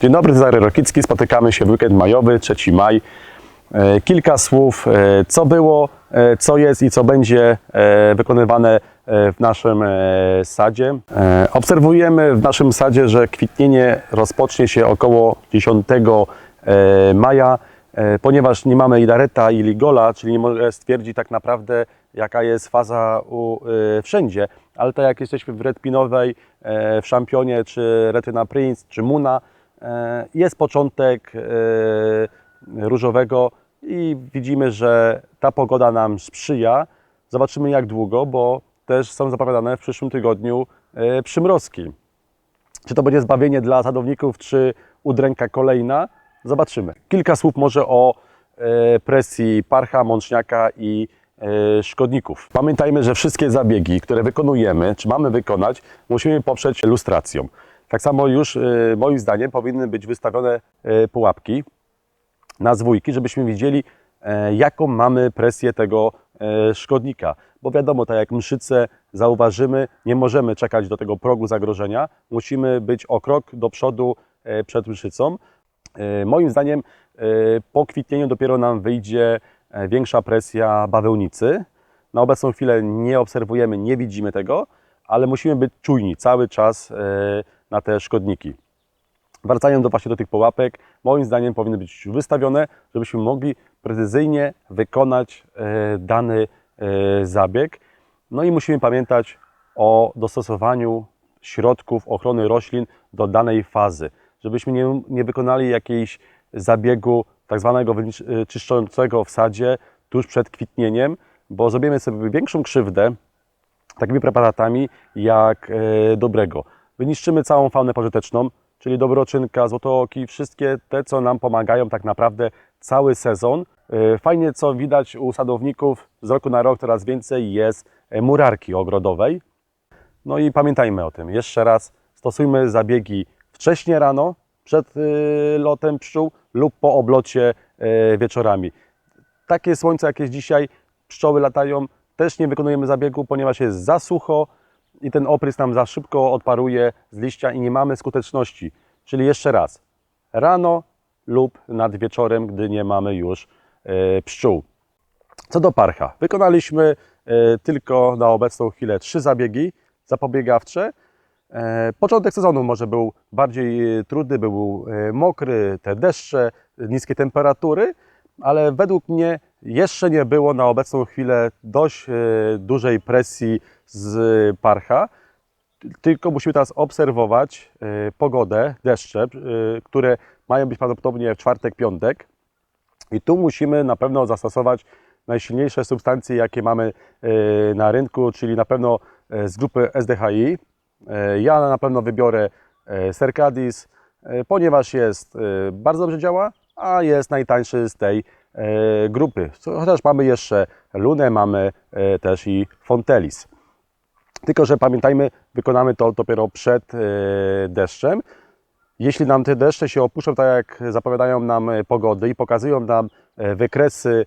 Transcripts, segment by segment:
Dzień dobry, Cezary Rokicki. Spotykamy się w weekend majowy, 3 maj. E, Kilka słów, e, co było, e, co jest i co będzie wykonywane w naszym sadzie. Obserwujemy w naszym sadzie, że kwitnienie rozpocznie się około 10 e, maja, ponieważ nie mamy idareta i ligola, czyli nie mogę stwierdzić tak naprawdę, jaka jest faza u, e, wszędzie, ale tak jak jesteśmy w Redpinowej, e, w Szampionie, czy Retyna Prince, czy Muna, jest początek e, różowego i widzimy, że ta pogoda nam sprzyja. Zobaczymy jak długo, bo też są zapowiadane w przyszłym tygodniu e, przymrozki. Czy to będzie zbawienie dla sadowników, czy udręka kolejna? Zobaczymy. Kilka słów może o e, presji parcha, mączniaka i e, szkodników. Pamiętajmy, że wszystkie zabiegi, które wykonujemy, czy mamy wykonać, musimy poprzeć lustracją. Tak samo już e, moim zdaniem powinny być wystawione e, pułapki na zwójki, żebyśmy widzieli, e, jaką mamy presję tego e, szkodnika. Bo wiadomo, tak jak mszyce zauważymy, nie możemy czekać do tego progu zagrożenia. Musimy być o krok do przodu e, przed mszycą. Moim zdaniem po kwitnieniu dopiero nam wyjdzie większa presja bawełnicy. Na obecną chwilę nie obserwujemy, nie widzimy tego, ale musimy być czujni cały czas na te szkodniki. Wracając do właśnie do tych pułapek, moim zdaniem powinny być wystawione, żebyśmy mogli precyzyjnie wykonać e, dany e, zabieg. No i musimy pamiętać o dostosowaniu środków ochrony roślin do danej fazy, żebyśmy nie, nie wykonali jakiejś zabiegu tak zwanego e, czyszczącego w sadzie tuż przed kwitnieniem, bo zrobimy sobie większą krzywdę takimi preparatami jak dobrego. Wyniszczymy całą faunę pożyteczną, czyli dobroczynka, złotooki, wszystkie te, co nam pomagają tak naprawdę cały sezon. E, Fajnie, co widać u sadowników, z roku na rok coraz więcej jest e, murarki ogrodowej. No i pamiętajmy o tym. Jeszcze raz, stosujmy zabiegi wcześnie rano, przed e, lotem pszczół lub po oblocie wieczorami. Takie słońce, jak jest dzisiaj, pszczoły latają, też nie wykonujemy zabiegu, ponieważ jest za sucho i ten oprys nam za szybko odparuje z liścia i nie mamy skuteczności. Czyli jeszcze raz, rano lub nad wieczorem, gdy nie mamy już e, pszczół. Co do parcha, wykonaliśmy e, tylko na obecną chwilę trzy zabiegi zapobiegawcze. E, Początek sezonu może był bardziej trudny, był mokry, te deszcze, niskie temperatury, ale według mnie jeszcze nie było na obecną chwilę dość e, dużej presji z parcha. Tylko musimy teraz obserwować e, pogodę, deszcze, e, które mają być prawdopodobnie w czwartek, piątek. I tu musimy na pewno zastosować najsilniejsze substancje, jakie mamy na rynku, czyli na pewno z grupy SDHI. Ja na pewno wybiorę Sercadis, e, ponieważ jest bardzo dobrze działa, a jest najtańszy z tej e, grupy. Chociaż mamy jeszcze Lunę, mamy e, też i Fontelis. Tylko, że pamiętajmy, wykonamy to dopiero przed e, deszczem. Jeśli nam te deszcze się opuszczą, tak jak zapowiadają nam pogody i pokazują nam wykresy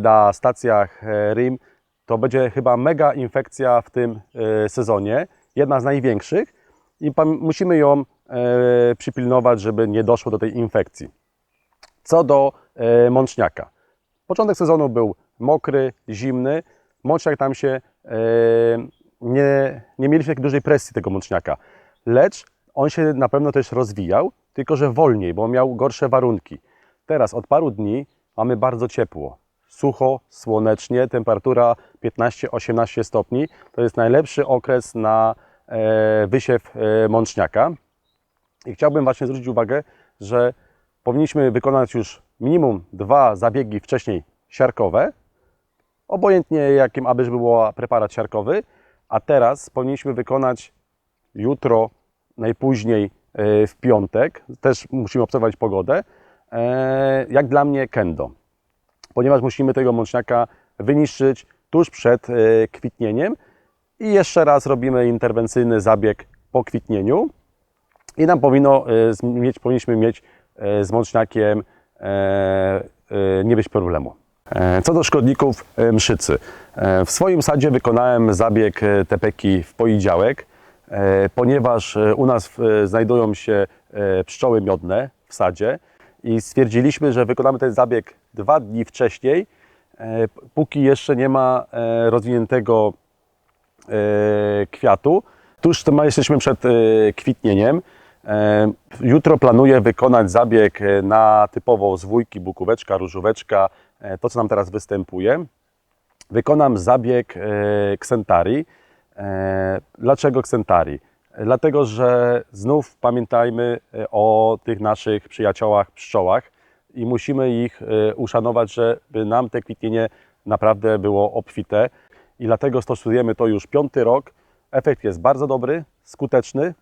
na stacjach RIM, to będzie chyba mega infekcja w tym sezonie, jedna z największych i musimy ją przypilnować, żeby nie doszło do tej infekcji. Co do e, mączniaka. Początek sezonu był mokry, zimny. Mączniak tam się e, nie, nie mieliśmy takiej dużej presji tego mączniaka. Lecz on się na pewno też rozwijał, tylko że wolniej, bo miał gorsze warunki. Teraz od paru dni mamy bardzo ciepło. Sucho, słonecznie, temperatura 15-18 stopni. To jest najlepszy okres na e, wysiew mączniaka. I chciałbym właśnie zwrócić uwagę, że powinniśmy wykonać już minimum dwa zabiegi wcześniej siarkowe, obojętnie jakim aby było preparat siarkowy, a teraz powinniśmy wykonać jutro, najpóźniej e, w piątek, też musimy obserwować pogodę, e, jak dla mnie kendo, ponieważ musimy tego mączniaka wyniszczyć tuż przed e, kwitnieniem. I jeszcze raz robimy interwencyjny zabieg po kwitnieniu. I nam powinno mieć, powinniśmy mieć z mączniakiem e, e, nie być problemu. E, Co do szkodników e, mszycy. E, W swoim sadzie wykonałem zabieg e, tepeki w poidziałek. e, ponieważ e, u nas e, znajdują się e, pszczoły miodne w sadzie i stwierdziliśmy, że wykonamy ten zabieg dwa dni wcześniej, e, póki jeszcze nie ma e, rozwiniętego e, kwiatu. Tuż jesteśmy przed e, kwitnieniem. E, Jutro planuję wykonać zabieg e, na typowo zwójki, bukóweczka, różóweczka, e, to co nam teraz występuje. Wykonam zabieg ksentarii. Dlaczego ksentarii? Dlatego, że znów pamiętajmy o tych naszych przyjaciołach pszczołach i musimy ich uszanować, żeby nam te kwitnienie naprawdę było obfite. I dlatego stosujemy to już piąty rok. Efekt jest bardzo dobry, skuteczny.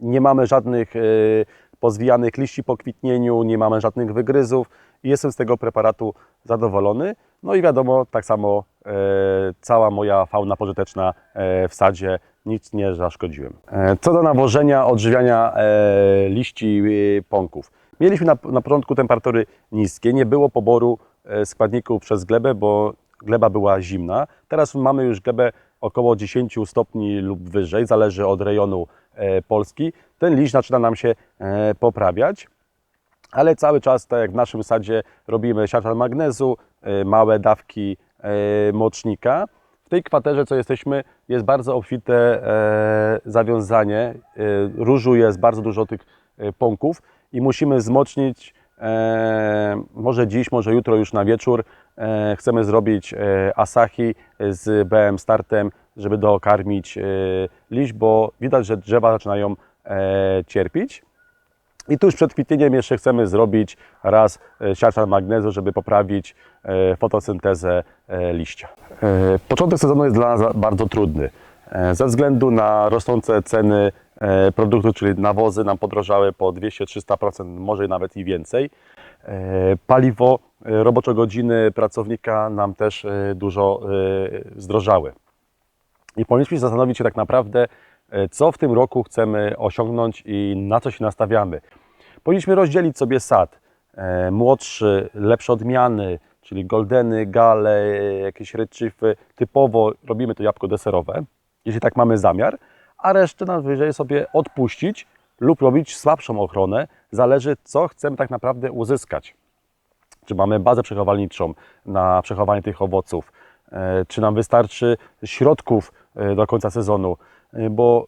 Nie mamy żadnych e, pozwijanych liści po kwitnieniu, nie mamy żadnych wygryzów i jestem z tego preparatu zadowolony. No i wiadomo, tak samo e, cała moja fauna pożyteczna e, w sadzie nic nie zaszkodziłem. E, co do nawożenia, odżywiania e, liści e, pąków. Mieliśmy na, na początku temperatury niskie, nie było poboru e, składników przez glebę, bo gleba była zimna. Teraz mamy już glebę około 10 stopni lub wyżej, zależy od rejonu Polski. Ten liść zaczyna nam się e, poprawiać, ale cały czas, tak jak w naszym sadzie, robimy siarczan magnezu, e, małe dawki e, mocznika. W tej kwaterze, co jesteśmy, jest bardzo obfite e, zawiązanie. E, Różu jest bardzo dużo tych e, pąków i musimy zmocnić e, może dziś, może jutro już na wieczór. E, chcemy zrobić e, asahi z BM startem, żeby dokarmić e, liść, bo widać, że drzewa zaczynają e, cierpieć. I tuż przed kwitnieniem jeszcze chcemy zrobić raz e, siarczan magnezu, żeby poprawić fotosyntezę liścia. Początek sezonu jest dla nas bardzo trudny. Ze względu na rosnące ceny produktów, czyli nawozy nam podrożały po 200-300%, może nawet i więcej. Paliwo, e, roboczo-godziny pracownika nam też dużo zdrożały. I powinniśmy się zastanowić się tak naprawdę, e, co w tym roku chcemy osiągnąć i na co się nastawiamy. Powinniśmy rozdzielić sobie sad. E, Młodszy, lepsze odmiany, czyli goldeny, gale, jakieś redchiefy. Typowo robimy to jabłko deserowe, jeśli tak mamy zamiar, a resztę najwyżej sobie odpuścić lub robić słabszą ochronę. Zależy, co chcemy tak naprawdę uzyskać czy mamy bazę przechowalniczą na przechowanie tych owoców, e, czy nam wystarczy środków do końca sezonu, e, bo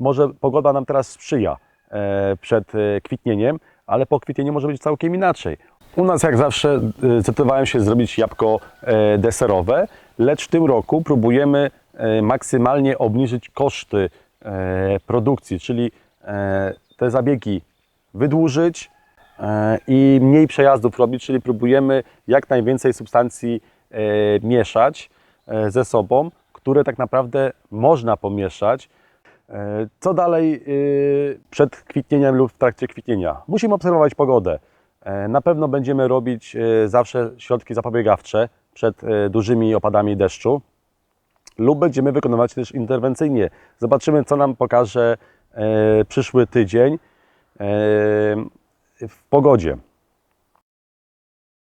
może pogoda nam teraz sprzyja e, przed e, kwitnieniem, ale po kwitnieniu może być całkiem inaczej. U nas jak zawsze e, zdecydowałem się zrobić jabłko e, deserowe, lecz w tym roku próbujemy e, maksymalnie obniżyć koszty e, produkcji, czyli e, te zabiegi wydłużyć, e, i mniej przejazdów robić, czyli próbujemy jak najwięcej substancji e, mieszać e, ze sobą, które tak naprawdę można pomieszać. E, Co dalej e, przed kwitnieniem lub w trakcie kwitnienia? Musimy obserwować pogodę. E, Na pewno będziemy robić zawsze środki zapobiegawcze przed dużymi opadami deszczu lub będziemy wykonywać też interwencyjnie. Zobaczymy, co nam pokaże przyszły tydzień w pogodzie.